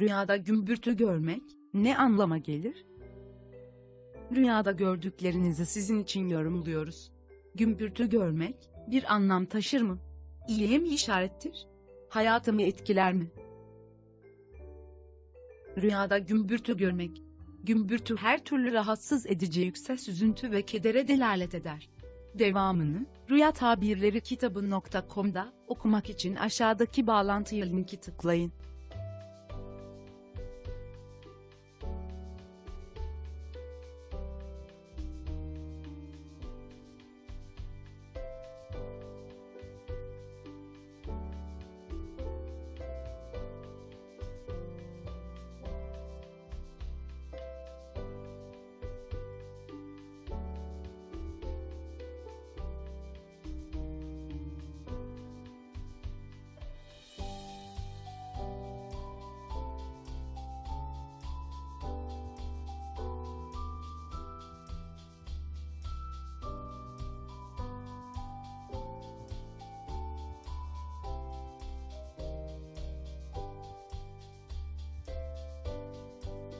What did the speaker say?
Rüyada gümbürtü görmek ne anlama gelir? Rüyada gördüklerinizi sizin için yorumluyoruz. Gümbürtü görmek bir anlam taşır mı? İyiye mi işarettir? Hayatımı etkiler mi? Rüyada gümbürtü görmek. Gümbürtü her türlü rahatsız edici yüksek süzüntü ve kedere delalet eder. Devamını Rüya Tabirleri kitabı.com'da okumak için aşağıdaki bağlantıya linki tıklayın.